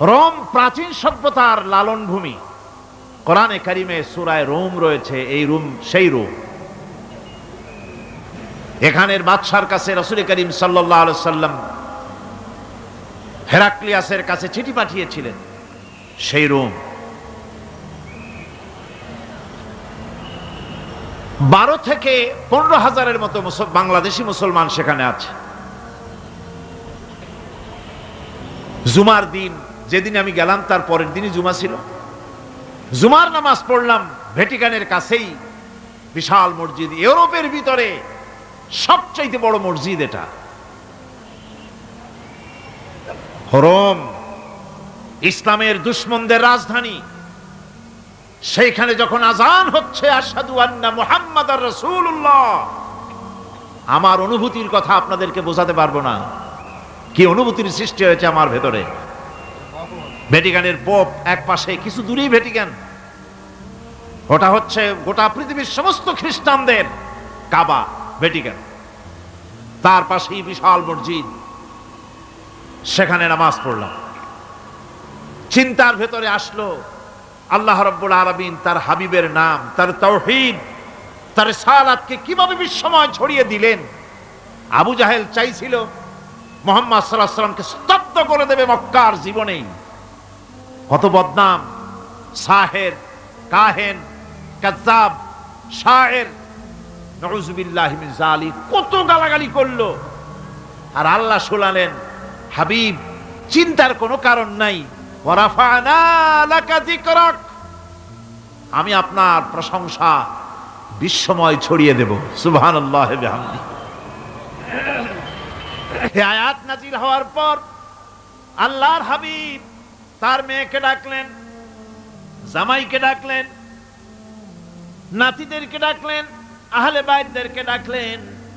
Rome প্রাচীন সভ্যতার লালন ভূমি। কোরআনে কারিমে সুরায় রোম রয়েছে, এই রোম, সেই রোম। এখানের বাদশার কাছে রসুল করিম সাল্লাহ সাল্লাম হেরাক্লিয়াসের কাছে চিঠি পাঠিয়েছিলেন, সেই রোম। বারো থেকে পনেরো হাজারের মতো বাংলাদেশি মুসলমান সেখানে আছে। জুমার দিন যেদিন আমি গেলাম, তার পরের দিনই জুমা ছিল। জুমার নামাজ পড়লাম ভ্যাটিকানের কাছেই, বিশাল মসজিদ। ইউরোপের ভিতরে সবচাইতে বড় মসজিদ এটা। হরম ইসলামের দুশ্মনদের রাজধানী। সেইখানে যখন আজান হচ্ছে আসাদু আন্না মুহাম্মদ রসুল্লাহ আমার অনুভূতির কথা আপনাদেরকে বোঝাতে পারব না। কি অনুভূতির সৃষ্টি হয়েছে আমার ভেতরে? ভ্যাটিকানের পোপ এক পাশে, কিছু দূরেই ভ্যাটিকান। ওটা হচ্ছে গোটা পৃথিবীর সমস্ত খ্রিস্টানদের কাবা, ভ্যাটিকান। তার পাশেই বিশাল মসজিদ। সেখানে নামাজ পড়লাম। চিন্তার ভেতরে আসলো, আল্লাহ রব্বুল আলমিন তার হাবিবের নাম, তার তৌহিদ তার সালাতকে কীভাবে বিশ্বময় ছড়িয়ে দিলেন। আবু জাহেল চাইছিল, মোহাম্মদ সাল্লাহ সাল্লামকে স্তব্ধ করে দেবে মক্কার জীবনেই। কত বদনাম, সাহের, কাহেন কাজাব শায়ের। নজুবিল্লাহ জালি কত গালাগালি করল। আর আল্লাহ শোনালেন, হাবিব, চিন্তার কোনো কারণ নাই। আমি আপনার প্রশংসা বিশ্বময় ছড়িয়ে দেব। নাজিল হওয়ার পর আল্লাহর হাবিব তার মেয়েকে ডাকলেন, জামাইকে ডাকলেন, নাতিদেরকে ডাকলেন, আহলে বাইরদেরকে ডাকলেন,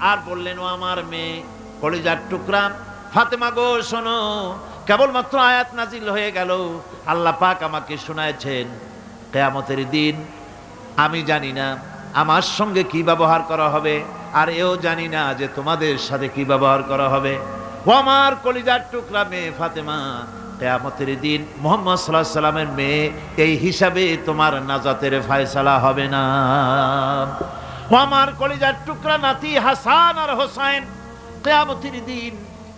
আর বললেন, ও আমার মেয়ে, কলিজার টুকরা, ফাতেমা গো, শোনো, কেবলমাত্র আয়াত নাজিল হয়ে গেল, আল্লাহ পাক আমাকে শোনায়ছেন কেয়ামতের দিন, আমি জানি না, আমার সঙ্গে কি ব্যবহার করা হবে, আর এও জানি না যে তোমাদের সাথে কি ব্যবহার করা হবে, ও আমার কলিজার টুকরা মেয়ে ফাতেমা কেয়ামতের দিন মোহাম্মদ সাল্লাহ সাল্লামের মেয়ে এই হিসাবে তোমার নাজাতের ফায়সালা হবে না। আমার কলিজার টুকরা নাতি হাসান আর হোসাইন, কেয়ামতের দিন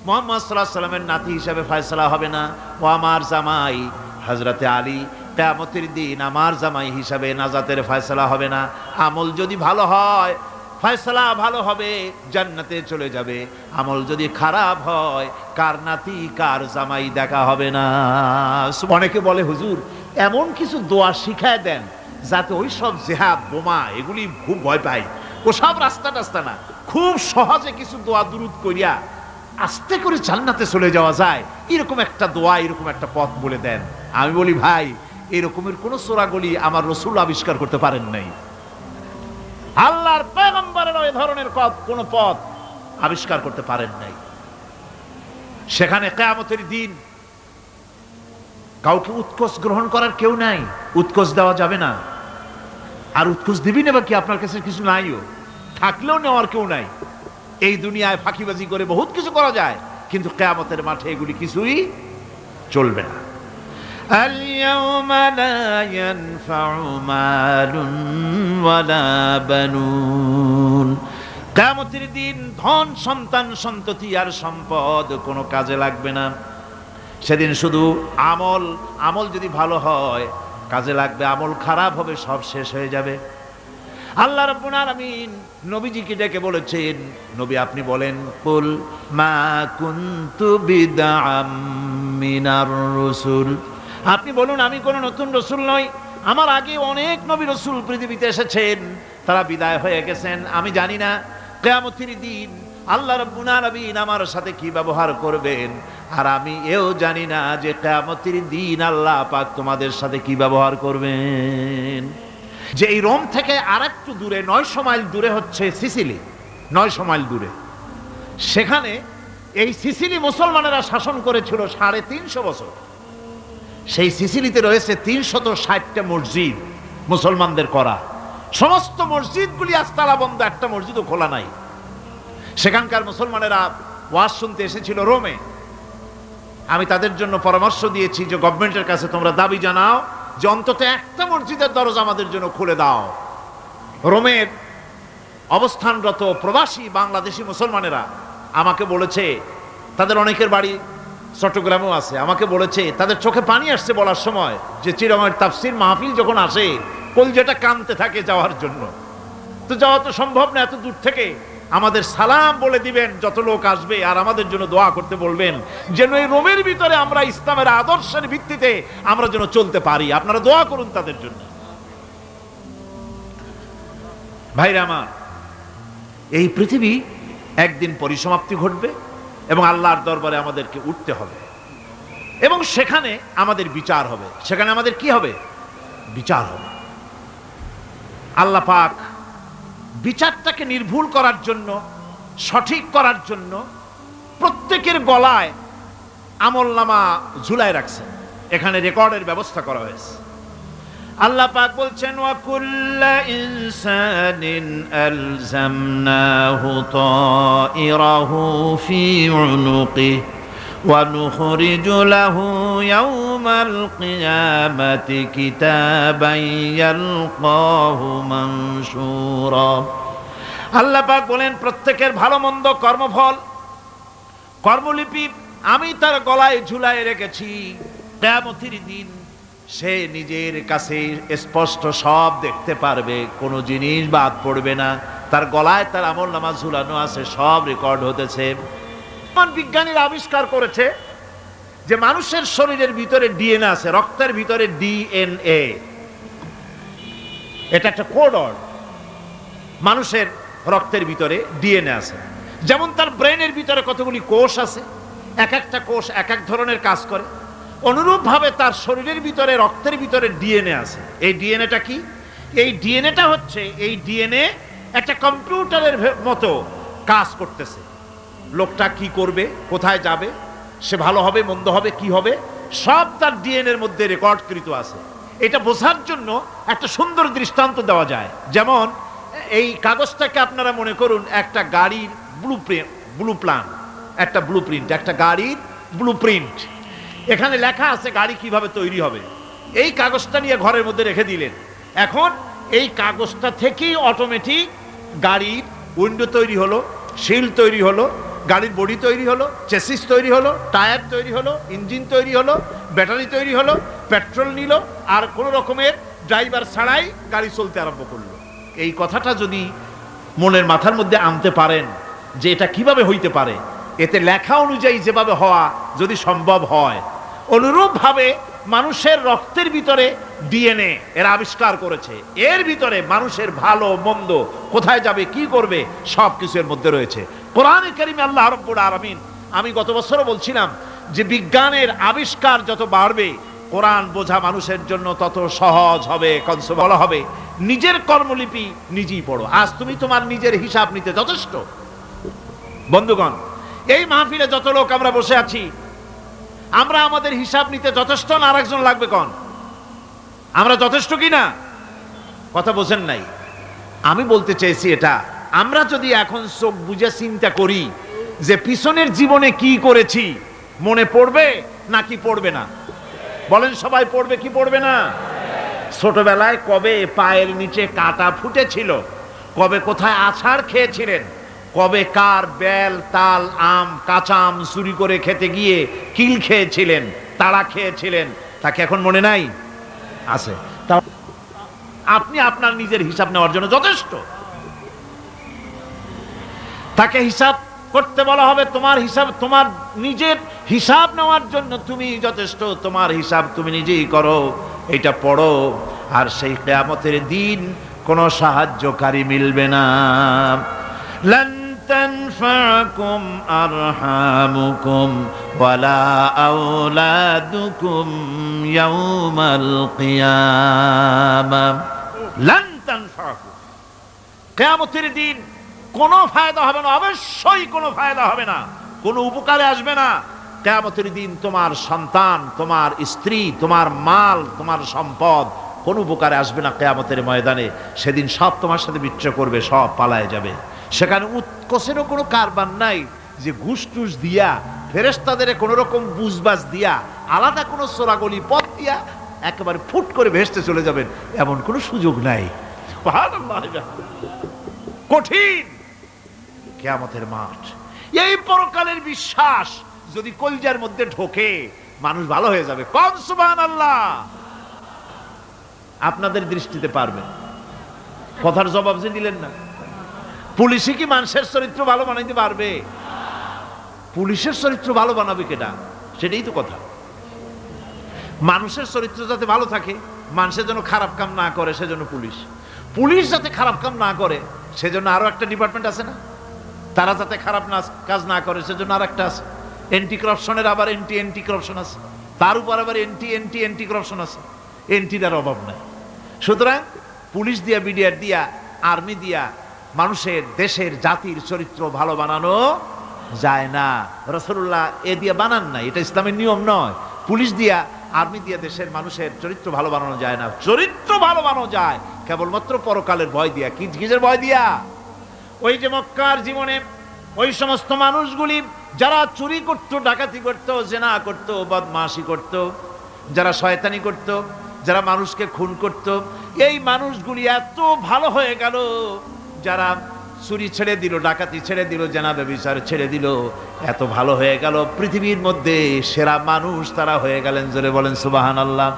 মোহাম্মদ সাল্লাহ সাল্লামের নাতি হিসাবে ফায়সালা হবে না। ও আমার জামাই হজরতে আলী, কেয়ামতের দিন আমার জামাই হিসাবে নাজাতের ফয়সলা হবে না। আমল যদি ভালো হয় ফয়সলা ভালো হবে, জান্নাতে চলে যাবে। আমল যদি খারাপ হয়, কার নাতি, কার জামাই দেখা হবে না। অনেকে বলে, হুজুর, এমন কিছু দোয়া শিখায় দেন যাতে ওই সব জেহাদ, বোমা, এগুলি খুব ভয় পায়। ওসব রাস্তা টাস্তা না। খুব সহজে কিছু দোয়া দুরুদ করিয়া আস্তে করে জান্নাতে চলে যাওয়া যায়। এরকম একটা দোয়া, এরকম একটা পথ বলে দেন। আমি বলি, ভাই, এরকমের কোন সোরাগলি আমার রসুল আবিষ্কার করতে পারেন নাই। আল্লাহর পেগম্বরের ওই ধরনের পথ, কোন পথ আবিষ্কার করতে পারেন নাই। সেখানে কেয়ামতের দিন কাউকে উৎকোষ গ্রহণ করার কেউ নাই, উৎকোষ দেওয়া যাবে না। আর উৎকোষ দিবি নেবা কি, আপনার কাছে কিছু নাইও, থাকলেও নেওয়ার কেউ নাই। এই দুনিয়ায় ফাঁকিবাজি করে বহুত কিছু করা যায়, কিন্তু কেয়ামতের মাঠে এগুলি কিছুই চলবে না। اليوم لا ينفع مال ولا بنون কেয়ামতের দিন ধন সন্তান সন্ততি আর সম্পদ কোনো কাজে লাগবে না সেদিন শুধু আমল আমল যদি ভালো হয় কাজে লাগবে আমল খারাপ হবে সব শেষ হয়ে যাবে আল্লাহ রাব্বুল আলামিন নবীজিকে ডেকে বলেছেন নবী আপনি বলেন কুল মা কুনতু বিদআম মিনার রাসূল আপনি বলুন, আমি কোন নতুন রসুল নই। আমার আগে অনেক নবী রসুল পৃথিবীতে এসেছেন। তারা বিদায় হয়ে গেছেন। আমি জানি না, কেয়ামতির দিন আল্লাহ আলামিন আমার সাথে কি ব্যবহার করবেন। আর আমি এও জানি না যে কেয়ামতির দিন আল্লাহ পাক তোমাদের সাথে কি ব্যবহার করবেন। যে এই রোম থেকে আর একটু দূরে, নয়শো মাইল দূরে হচ্ছে সিসিলি। নয়শো মাইল দূরে। সেখানে এই সিসিলি মুসলমানেরা শাসন করেছিল সাড়ে তিনশো বছর। সেই সিসিলিতে রয়েছে তিনশত ষাটটা মসজিদ মুসলমানদের করা। সমস্ত মসজিদগুলি আজ তালা বন্ধ, একটা মসজিদও খোলা নাই। সেখানকার মুসলমানেরা ওয়াজ শুনতে এসেছিল রোমে। আমি তাদের জন্য পরামর্শ দিয়েছি যে, গভর্নমেন্টের কাছে তোমরা দাবি জানাও যে, অন্তত একটা মসজিদের দরজা আমাদের জন্য খুলে দাও। রোমের অবস্থানরত প্রবাসী বাংলাদেশি মুসলমানেরা আমাকে বলেছে, তাদের অনেকের বাড়ি চট্টগ্রামেও আছে। আমাকে বলেছে, তাদের চোখে পানি আসছে বলার সময় যে চিরমের তাফসির মাহফিল যখন আসে, কলজেটা কানতে থাকে যাওয়ার জন্য। তো যাওয়া তো সম্ভব না, এত দূর থেকে আমাদের সালাম বলে দিবেন, যত লোক আসবে আর আমাদের জন্য দোয়া করতে বলবেন, যেন এই রোমের ভিতরে আমরা ইসলামের আদর্শের ভিত্তিতে আমরা যেন চলতে পারি। আপনারা দোয়া করুন তাদের জন্য। ভাইরা আমার, এই পৃথিবী একদিন পরিসমাপ্তি ঘটবে এবং আল্লাহর দরবারে আমাদেরকে উঠতে হবে। এবং সেখানে আমাদের বিচার হবে। সেখানে আমাদের কি হবে? বিচার হবে। আল্লাহ পাক বিচারটাকে নির্ভুল করার জন্য, সঠিক করার জন্য প্রত্যেকের গলায় আমলনামা ঝুলায় রাখছেন। এখানে রেকর্ডের ব্যবস্থা করা হয়েছে। আল্লাহ পাক বলছেন ওয়া কুল্লা ইনসানিন আলজামনাহু তাইরাহু ফি উনুকি ونخرج له يوم القيامة كتابا يلقاه منشورا আল্লাহ পাক বলেন প্রত্যেকের ভালো মন্দ কর্মফল কর্মলিপি আমি তার গলায় ঝুলায় রেখেছি কেয়ামতির দিন সে নিজের কাছে স্পষ্ট সব দেখতে পারবে, কোনো জিনিস বাদ পড়বে না। তার গলায় তার আমল নামা ঝুলানো আছে, সব রেকর্ড হতেছে। বিজ্ঞানীরা আবিষ্কার করেছে যে মানুষের শরীরের ভিতরে ডিএনএ আছে, রক্তের ভিতরে ডিএনএ। এটা একটা কোডর মানুষের রক্তের ভিতরে ডিএনএ আছে। যেমন তার ব্রেনের ভিতরে কতগুলি কোষ আছে, এক একটা কোষ এক এক ধরনের কাজ করে। অনুরূপভাবে তার শরীরের ভিতরে, রক্তের ভিতরে ডিএনএ আছে। এই ডিএনএটা কি? এই ডিএনএটা হচ্ছে, এই ডিএনএ একটা কম্পিউটারের মতো কাজ করতেছে। লোকটা কি করবে? কোথায় যাবে? সে ভালো হবে, মন্দ হবে, কি হবে? সব তার ডিএনএর মধ্যে রেকর্ডকৃত আছে। এটা বোঝার জন্য একটা সুন্দর দৃষ্টান্ত দেওয়া যায়। যেমন, এই কাগজটাকে আপনারা মনে করুন, একটা গাড়ির ব্লু ব্লু প্ল্যান একটা ব্লু প্রিন্ট একটা গাড়ির ব্লু প্রিন্ট এখানে লেখা আছে গাড়ি কীভাবে তৈরি হবে। এই কাগজটা নিয়ে ঘরের মধ্যে রেখে দিলেন। এখন এই কাগজটা থেকেই অটোমেটিক গাড়ির উইন্ডো তৈরি হলো শিল তৈরি হলো, গাড়ির বডি তৈরি হলো চেসিস তৈরি হলো টায়ার তৈরি হলো ইঞ্জিন তৈরি হলো ব্যাটারি তৈরি হলো পেট্রোল নিল, আর কোনো রকমের ড্রাইভার ছাড়াই গাড়ি চলতে আরম্ভ করল। এই কথাটা যদি মনের মাথার মধ্যে আনতে পারেন যে এটা কীভাবে হইতে পারে এতে লেখা অনুযায়ী যেভাবে হওয়া যদি সম্ভব হয়, অনুরূপভাবে মানুষের রক্তের ভিতরে ডিএনএ এর আবিষ্কার করেছে। এর ভিতরে মানুষের ভালো, মন্দ, কোথায় যাবে, কি করবে, সব কিছু এর মধ্যে রয়েছে। কোরআন করিমে আল্লাহ রব্বুল আলমিন, আমি গত বছরও বলছিলাম যে বিজ্ঞানের আবিষ্কার যত বাড়বে, কোরআন বোঝা মানুষের জন্য তত সহজ হবে কনস বলা হবে। নিজের কর্মলিপি নিজেই পড়ো। আজ তুমি তোমার নিজের হিসাব নিতে যথেষ্ট। বন্ধুগণ এই মাহফিলে যত লোক আমরা বসে আছি, আমরা আমাদের হিসাব নিতে যথেষ্ট না, আরেকজন লাগবে কন? আমরা যথেষ্ট কি না? কথা বোঝেন নাই। আমি বলতে চেয়েছি এটা, আমরা যদি এখন চোখ বুঝে চিন্তা করি যে পিছনের জীবনে কি করেছি, মনে পড়বে নাকি পড়বে না? বলেন সবাই পড়বে কি পড়বে না? ছোটবেলায় কবে পায়ের নিচে কাটা ফুটেছিল, কবে কোথায় আছাড় খেয়েছিলেন কবে কার বেল, তাল, আম, কাঁচা আম চুরি করে খেতে গিয়ে কিল খেয়েছিলেন, তাড়া খেয়েছিলেন তাকে এখন মনে নাই? আছে। আপনি আপনার নিজের হিসাব নেওয়ার জন্য যথেষ্ট। তাকে হিসাব করতে বলা হবে, তোমার হিসাব, তোমার নিজের হিসাব নেওয়ার জন্য তুমি যথেষ্ট, তোমার হিসাব তুমি নিজেই করো, এটা পড়ো, আর সেই কেয়ামতের দিন কোনো সাহায্যকারী মিলবে না। لن تنفعكم أرحامكم ولا أولادكم يوم القيامة لن تنفعكم কেয়ামতের দিন কোনো ফায়দা হবে না অবশ্যই কোনো ফায়দা হবে না কোনো উপকারে আসবে না কেয়ামতের দিন তোমার সন্তান তোমার স্ত্রী তোমার মাল তোমার সম্পদ কোনো উপকারে আসবে না কেয়ামতের ময়দানে সেদিন সব তোমার সাথে বিচ্ছয় করবে সব পালায় যাবে সেখানে উৎকোষেরও কোনো কারবার নাই যে ঘুষ টুস দিয়া ফেরেস্তাদের কোনো রকম বুঝবাজ দিয়া, আলাদা কোনো সোরাগলি পথ দিয়া একেবারে ফুট করে ভেসতে চলে যাবেন, এমন কোনো সুযোগ নাই। কঠিন কেয়ামতের মাঠ। এই পরকালের বিশ্বাস যদি কলজার মধ্যে ঢোকে, মানুষ ভালো হয়ে যাবে। কম সুবান আল্লাহ আপনাদের দৃষ্টিতে পারবেন। কথার জবাব যে দিলেন না। পুলিশে কি মানুষের চরিত্র ভালো বানাইতে পারবে? পুলিশের চরিত্র ভালো বানাবে কেটা সেটাই তো কথা। মানুষের চরিত্র যাতে ভালো থাকে, মানুষের জন্য খারাপ কাম না করে, সেজন্য পুলিশ। পুলিশ যাতে খারাপ কাম না করে, সেজন্য আরও একটা ডিপার্টমেন্ট আছে না? তারা যাতে খারাপ না, কাজ না করে, সেজন্য আর একটা আছে। এন্টি করাপশনের আবার এন্টি এন্টি করাপশন আছে। তার উপর আবার এন্টি এন্টি এন্টি করাপশন আছে। এন্টিটার অভাব নাই। সুতরাং পুলিশ দিয়া বিডিআর দিয়া আর্মি দিয়া মানুষের, দেশের, জাতির চরিত্র ভালো বানানো যায় না। রসুল্লাহ এ দিয়ে বানান না এটা ইসলামের নিয়ম নয়। পুলিশ দিয়া, আর্মি দিয়া দেশের মানুষের চরিত্র ভালো বানানো যায় না। চরিত্র ভালো বানানো যায়, কেবলমাত্র পরকালের ভয় দিয়া। কি কিসের ভয় দিয়া? ওই যে মক্কার জীবনে, ওই সমস্ত মানুষগুলি, যারা চুরি করত, ডাকাতি করত, জেনা করত, বদমাশি করত, যারা শয়তানি করত, যারা মানুষকে খুন করত, এই মানুষগুলি এত ভালো হয়ে গেল যারা চুরি ছেড়ে দিল, ডাকাতি ছেড়ে দিল জেনা ব্যবচার ছেড়ে দিল, এত ভালো হয়ে গেল পৃথিবীর মধ্যে সেরা মানুষ তারা হয়ে গেলেন জোরে বলেন সুবাহান আল্লাহ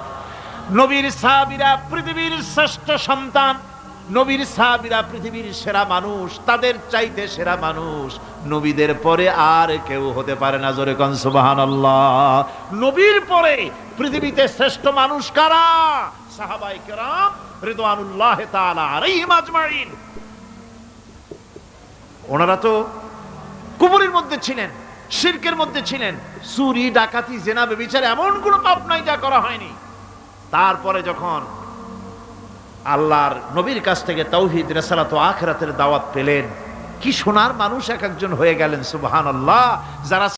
নবীর সাহাবিরা পৃথিবীর শ্রেষ্ঠ সন্তান, নবীর সাহাবিরা পৃথিবীর সেরা মানুষ, তাদের চাইতে সেরা মানুষ নবীদের পরে আর কেউ হতে পারে না জোরে কন সুবাহান আল্লাহ নবীর পরে পৃথিবীতে শ্রেষ্ঠ মানুষ কারা? সাহাবাই কেরাম রিদওয়ানুল্লাহ তাআলা আলাইহিম ওনারা তো কুবুরের মধ্যে ছিলেন, শির্কের মধ্যে ছিলেন। চুরি, ডাকাতি, জেনা বিচারে এমন কোনো পাপ নাই যা করা হয়নি। তারপরে যখন আল্লাহর নবীর কাছ থেকে তৌহিদ রেসালাত আখেরাতের দাওয়াত পেলেন, কি সোনার মানুষ এক একজন হয়ে গেলেন সুবহান আল্লাহ যারা